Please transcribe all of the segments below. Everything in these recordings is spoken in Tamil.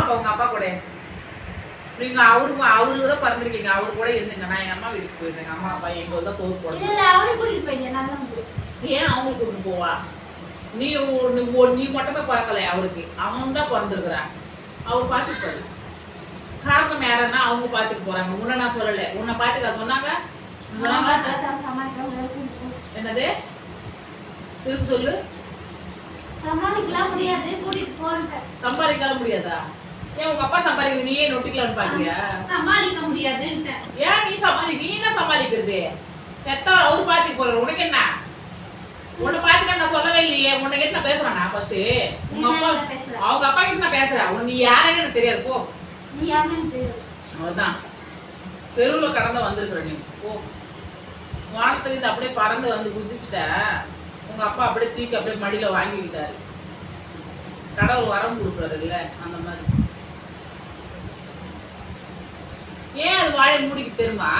அப்ப உங்க அப்பா கூட நீங்க அவருக்கு அவருக்கு தான் பிறந்திருக்கீங்க. அவரு கூட இருந்துங்க நான் எங்க அம்மா வீட்டுக்கு போயிருந்தேன் அம்மா அப்பா எங்க வந்து சோறு கூட்டிட்டு தான் போறேன். ஏன் அவங்களுக்கு கூட்டு போவா? நீ நீ மட்டுமே பிறக்கல அவருக்கு? அவன் தான் பிறந்திருக்கிறான் அவர் பார்த்துப்பாரு காரணம் யாருன்னா அவங்க பார்த்துட்டு போறாங்க. உன்னை நான் சொல்லல. உன்னை பார்த்துக்க சொன்னாங்க? கூட்டிட்டு. என்னது? திருப்பி சொல்லு. சமாளிக்கலாம் முடியாது. கூட்டிட்டு போறேன். சம்பாதிக்காத முடியாதா? ஏன் உங்க அப்பா சம்பாதிக்கிறது நீயே நொட்டிக்கலாம்னு பாக்கியா சமாளிக்க முடியாதுன்ட்டேன். ஏன் நீ சமாளி நீ என்ன சமாளிக்கிறது? பெத்தவர் அவர் பாத்துக்க போறாரு உனக்கு என்ன? உன்னை பாத்துக்க நான் சொல்லவே இல்லையே உன்னை கிட்ட நான் பேசுறேனா ஃபர்ஸ்ட் உங்க அப்பா? அவங்க அப்பா கிட்ட நான் பேசுறேன் உன் நீ யாருன்னு எனக்கு தெரியாது போ. நீ யாருன்னு தெரியும் அவர்தான் தெருவுல கடந்து வந்திருக்கிற நீ போ. வானத்துல இருந்து அப்படியே பறந்து வந்து குதிச்சுட்ட. உங்க அப்பா அப்படியே தூக்கி அப்படியே மடியில வாங்கிக்கிட்டாரு. கடவுள் வரம் கொடுக்குறது இல்ல அந்த மாதிரி. ஏன் அது வாழை மூடிக்கு தெரியுமா?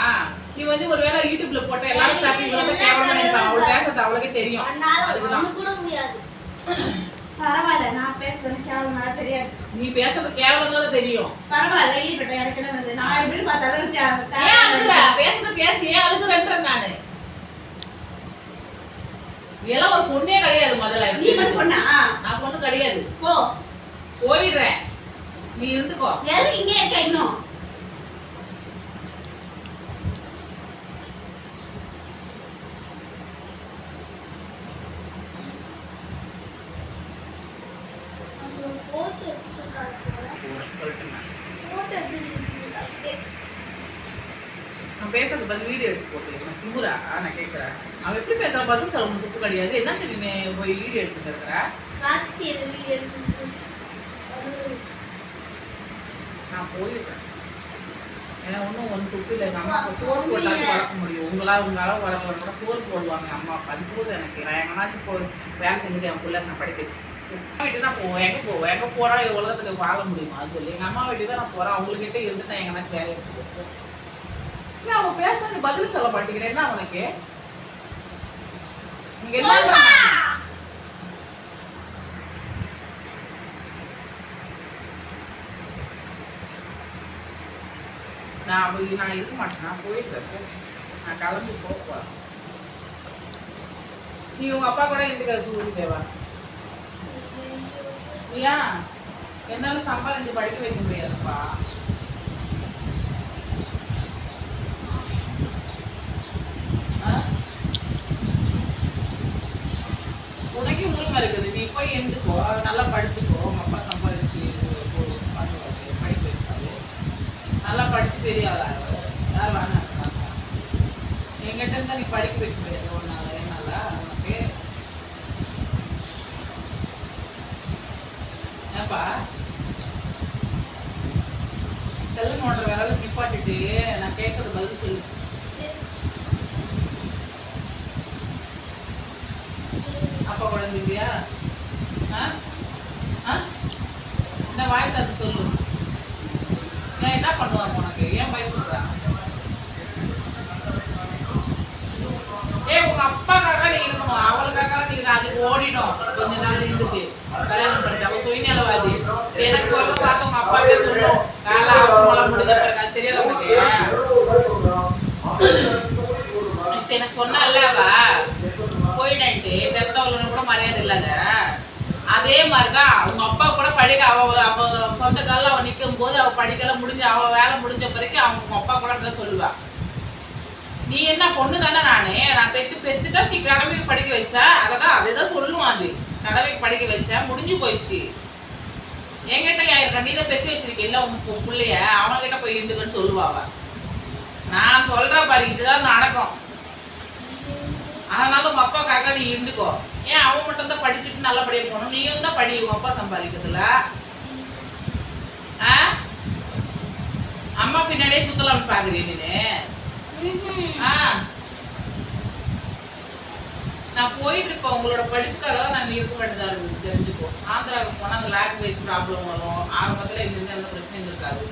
நீ வந்து ஒருவேளை யூடியூப்ல போட்ட எல்லாரும் பார்த்து இவ்வளவு கேவலமா நினைப்பாங்க அவள் பேசுறது அவளுக்கே தெரியும். அதுக்குதான் கூட முடியாது. பரவாயில்ல நான் பேசுறது கேவலமா தெரியாது. நீ பேசுறது கேவலம் தெரியும். பரவாயில்ல ஈடுபட்ட எனக்கு வந்து நான் எப்படி பார்த்தாலும். பேசுறது பேசி ஏன் அழுகுறேன்றேன் நானு. இதெல்லாம் ஒரு பொண்ணே கிடையாது முதல்ல நீ மட்டும் பொண்ணா? நான் பொண்ணு கிடையாது. போ. போயிடுறேன். நீ இருந்துக்கோ. எதுக்கு இங்கே இருக்க இன்னும்? நான் பேசுறது பதில் வீடியோ எடுத்து போட்டு திமுறா? நான் கேட்கறேன் அவன் எப்படி பேசுற பதில் சொல்ல முடியும் துப்பு கிடையாது. என்ன தெரியுமே போய் வீடியோ எடுத்துட்டு இருக்கிற? நான் போயிடுறேன் ஏன்னா ஒன்றும் ஒன்று துப்பு இல்லை. எங்கள் அம்மா சோறு போட்டாச்சும் வளர்க்க முடியும். உங்களால் உங்களால் வளர்க்க கூட சோறு போடுவாங்க. அம்மா அப்பா அது போதும் எனக்கு. நான் எங்கனாச்சும் போய் வேலை செஞ்சுட்டு என் பிள்ளை நான் படிக்க வச்சு அம்மா வீட்டுக்கு தான் போவேன் எங்கே போவேன் எங்கே போறா உலகத்துல வாழ முடியுமா? அது சொல்லி. எங்கள் அம்மா வீட்டுக்கு தான் நான் போகிறேன் அவங்கக்கிட்ட இருந்து நான் எங்கனாச்சும் வேலை எடுத்து ஏன் அவன் பேசுறது பதில் சொல்ல மாட்டேங்கிறேன் என்ன பண்றாங்க? நான் அவ- நான் இருக்க மாட்டேன். நான் போயிடுறேன் போ. நான் கிளம்பி போப்பேன் நீ உங்க அப்பா கூட எதுக்கு சூரிய தேவா ஏன்? என்னால சம்பாதிச்சு படிக்க வைக்க முடியாதுப்பா ஆ? உனக்கே உரிமை இருக்குது. நீ போய் எழுந்துக்கோ. நல்லா படிச்சுக்கோ. உங்க அப்பா சம்பாதிச்சு பண்ணுவாரு, படிக்க வைப்பாரு. நல்லா படிச்சு பெரிய ஆளாரு யார் வேணா எங்கிட்ட இருந்தா நீ படிக்க வைக்க முடியாது. உன்னால என்னால உனக்கு? ஏப்பா செல்லு ஓடுற வேலை நிப்பாட்டிட்டு நான் கேட்கறது பதில் சொல்லு அப்பா குழந்தையா என்ன வாய் தந்து சொல்லு. நான் என்ன பண்ணுவாங்க உனக்கு? ஏன் பயப்படுறா? ஏ உங்க அப்பாக்காக நீ இருக்கணும். அவளுக்காக நீ அதுக்கு ஓடிடும் கொஞ்ச நாள் இருந்துட்டு. கல்யாணம் பண்ணிட்டு அவ சுயநலவாதி எனக்கு சொல்ல பார்த்து உங்க அப்பாவே சொல்லும் கால அவமானம் முடிஞ்ச பிறகு அது தெரியாது உனக்கு. இப்ப எனக்கு சொன்னால அவ. போயிட்டேன்ட்டு பெத்தவங்களுக்கு கூட மரியாதை இல்லாத அதே மாதிரிதான் அவங்க அப்பா கூட படிக்க அவ அவ சொந்த காலில் அவள் நிற்கும் போது அவள் படிக்கலாம் முடிஞ்ச அவள் வேலை முடிஞ்ச பிறகு அவங்க அப்பா கூட அப்படிதான் சொல்லுவா. நீ என்ன பொண்ணு தானே நானு? நான் பெத்து பெத்துட்டா நீ கடமைக்கு படிக்க வச்சா? அததான் அதுதான் சொல்லுவான் அது. கடமைக்கு படிக்க வச்சா முடிஞ்சு போயிடுச்சு. என்கிட்ட யாருக்கா நீ தான் பெத்து வச்சிருக்க இல்லை உன் பிள்ளைய? அவன்கிட்ட போய் இருந்துக்கன்னு சொல்லுவாவ நான் சொல்றேன் பாரு இதுதான் நடக்கும். அதனால அப்பாக்காக நீ இருந்துக்கோ. ஏன் அவன் மட்டும் தான் படிச்சுட்டு நல்லபடியா போகணும்? நீயும் தான் படி அப்பா சம்பாதிக்கிறதுல. ஆ? அம்மா பின்னாடியே சுத்தலாம்னு பாக்குறீ நீனு? ஆ. நான் போயிட்டு இருப்பேன் உங்களோட படிப்புக்காக தான் நான் இருக்க வேண்டியதா இருக்குது. தெரிஞ்சுக்கோ. ஆந்திராவுக்கு போனா அந்த லாங்குவேஜ் ப்ராப்ளம் வரும். ஆரம்பத்துல இருந்து எந்த பிரச்சனையும் இருக்காது.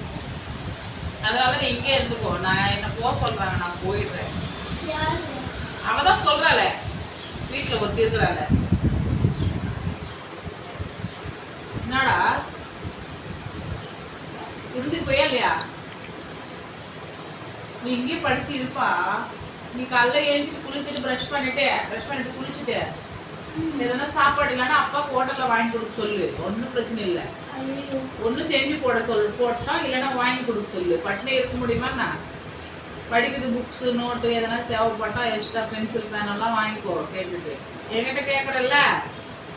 அதனால நீ இங்கே இருந்துக்கோ. நான் என்ன போக சொல்றாங்க நான் போயிடுறேன். அவ தான் சொல்றாள. வீட்டுல ஒருத்தி இருக்கிறாள் என்னடா போயா இல்லையா? நீ இங்கேயே படிச்சு இருப்பா. நீ காலைல ஏஞ்சிட்டு குளிச்சுட்டு ப்ரஷ் பண்ணிட்டு ப்ரஷ் பண்ணிட்டு குளிச்சுட்டு எதனா சாப்பாடு இல்லைன்னா அப்பா ஹோட்டல்ல வாங்கி கொடுக்க சொல்லு. ஒன்றும் பிரச்சனை இல்லை. ஒண்ணு செஞ்சு போட சொல்லு போட்டோம் இல்லைன்னா வாங்கி கொடுக்க சொல்லு. பட்டினே இருக்க முடியுமா நான் படிக்கிறது புக்ஸ் நோட்டு எதனா தேவைப்பட்டா எக்ஸ்ட்ரா பென்சில் பேன் எல்லாம் வாங்கிக்கோ கேட்டுட்டு. என்கிட்ட கேட்கறல்ல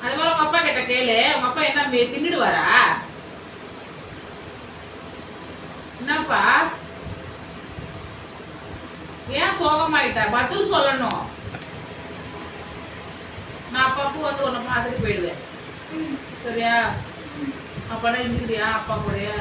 அது மாதிரி உங்க அப்பா கிட்ட கேளு. உங்க அப்பா என்ன தின்னுடுவாரா? என்னப்பா? ஏன் சோகமாயிட்ட? பதில் சொல்லணும். நான் அப்பப்போ வந்து உன்னை பார்த்துட்டு போயிடுவேன். சரியா? அப்பனா இருந்துக்கிறியா? அப்பா கூடயே?